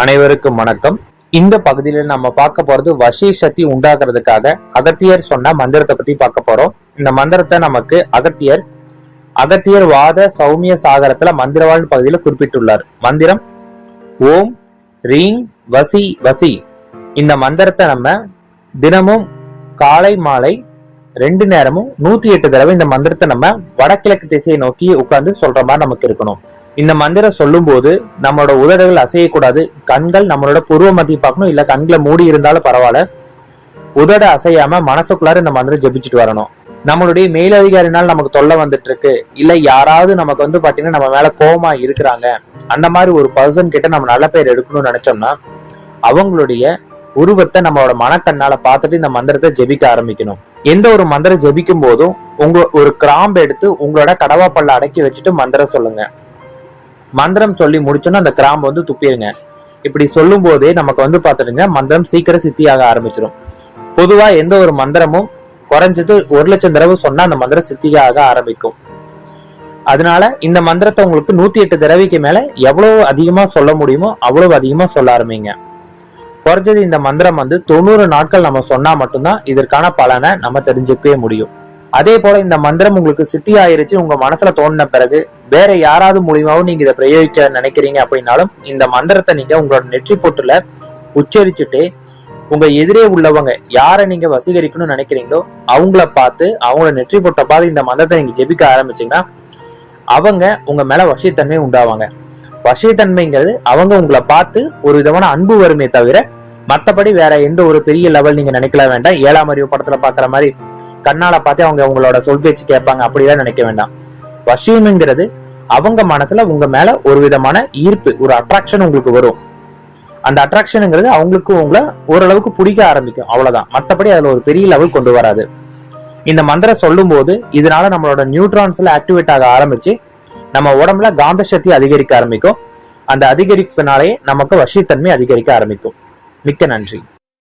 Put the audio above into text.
அனைவருக்கும் வணக்கம். இந்த பகுதியில நம்ம பார்க்க போறது வசி சக்தி உண்டாகிறதுக்காக அகத்தியர் சொன்ன மந்திரத்தை பத்தி பார்க்க போறோம். இந்த மந்திரத்தை நமக்கு அகத்தியர் அகத்தியர் வாத சௌமிய சாகரத்துல மந்திரவாழ் பகுதியில குறிப்பிட்டுள்ளார். மந்திரம் ஓம் ரீங் வசி வசி. இந்த மந்திரத்தை நம்ம தினமும் காலை மாலை ரெண்டு நேரமும் நூத்தி எட்டு தடவை இந்த மந்திரத்தை நம்ம வடகிழக்கு திசையை நோக்கி உட்கார்ந்து சொல்ற மாதிரி நமக்கு இருக்கணும். இந்த மந்திரம் சொல்லும் போது நம்மளோட உதடுகள் அசையக்கூடாது. கண்கள் நம்மளோட புருவ மத்திய பார்க்கணும் இல்ல கண்களை மூடி இருந்தாலும் பரவாயில்ல. உதட அசையாம மனசுக்குள்ளார இந்த மந்திரம் ஜெபிச்சுட்டு வரணும். நம்மளுடைய மேலதிகாரினால் நமக்கு தொல்லை வந்துட்டு இருக்கு இல்ல யாராவது நமக்கு வந்து பாத்தீங்கன்னா நம்ம மேல கோபமா இருக்கிறாங்க. அந்த மாதிரி ஒரு பர்சன் கிட்ட நம்ம நல்ல பேர் எடுக்கணும்னு நினைச்சோம்னா அவங்களுடைய உருவத்தை நம்மளோட மனக்கண்ணால பார்த்துட்டு இந்த மந்திரத்தை ஜெபிக்க ஆரம்பிக்கணும். எந்த ஒரு மந்திரம் ஜெபிக்கும் போதும் உங்க ஒரு கிராம்பு எடுத்து உங்களோட கடவாப்பல்ல அடக்கி வச்சுட்டு மந்திரம் சொல்லுங்க. மந்திரம் சொல்லி முடிச்சோன்னா அந்த கிராம்பு வந்து துப்பிடுங்க இப்படி சொல்லும் போதே நமக்கு வந்து பார்த்துட்டுங்க மந்திரம் சீக்கிரம் சித்தியாக ஆரம்பிச்சிடும் பொதுவா எந்த ஒரு மந்திரமும் குறைஞ்சது ஒரு லட்சம் தடவை சொன்னா அந்த மந்திரம் சித்தியாக ஆரம்பிக்கும். அதனால இந்த மந்திரத்தை உங்களுக்கு நூத்தி எட்டு தடவைக்கு மேல எவ்வளவு அதிகமா சொல்ல முடியுமோ அவ்வளவு அதிகமா சொல்ல ஆரம்பிங்க. குறைஞ்சது இந்த மந்திரம் வந்து தொண்ணூறு நாட்கள் நம்ம சொன்னா மட்டும்தான் இதற்கான பலனை நம்ம தெரிஞ்சுக்கவே முடியும். அதே போல இந்த மந்திரம் உங்களுக்கு சித்தி ஆயிருச்சு உங்க மனசுல தோணின பிறகு வேற யாராவது மூலியமாவும் நீங்க இதை பிரயோகிக்க நினைக்கிறீங்க அப்படின்னாலும் இந்த மந்திரத்தை நீங்க உங்களோட நெற்றி பொட்டுல உச்சரிச்சுட்டு உங்க எதிரே உள்ளவங்க யாரை நீங்க வசீகரிக்கணும்னு நினைக்கிறீங்களோ அவங்கள பார்த்து அவங்கள நெற்றி பொட்டை பார்த்து இந்த மந்திரத்தை நீங்க ஜெபிக்க ஆரம்பிச்சீங்கன்னா அவங்க உங்க மேல வசியத்தன்மை உண்டாவாங்க. வசியத்தன்மைங்கிறது அவங்க உங்களை பார்த்து ஒரு விதமான அன்பு வருமே தவிர மத்தபடி வேற எந்த ஒரு பெரிய லெவல் நீங்க நினைக்கல வேண்டாம். ஏழாம் அறிவு படத்துல பாக்குற மாதிரி கண்ணால பார்த்து அவங்க உங்களோட சொல் பேச்சு கேட்பாங்க அப்படிலாம் நினைக்க வேண்டாம். வசியம்ங்கிறது அவங்க மனசுல உங்க மேல ஒரு விதமான ஈர்ப்பு ஒரு அட்ராக்ஷன் உங்களுக்கு வரும். அந்த அட்ராக்ஷனுங்கிறது அவங்களுக்கு உங்களை ஓரளவுக்கு பிடிக்க ஆரம்பிக்கும் அவ்வளவுதான். மத்தபடி அதுல ஒரு பெரிய லெவல் கொண்டு வராது. இந்த மந்திரம் சொல்லும் போது இதனால நம்மளோட நியூட்ரான்ஸ்ல ஆக்டிவேட் ஆக ஆரம்பிச்சு நம்ம உடம்புல காந்த சக்தி அதிகரிக்க ஆரம்பிக்கும். அந்த அதிகரிப்பினாலே நமக்கு வசித்தன்மை அதிகரிக்க ஆரம்பிக்கும். மிக்க நன்றி.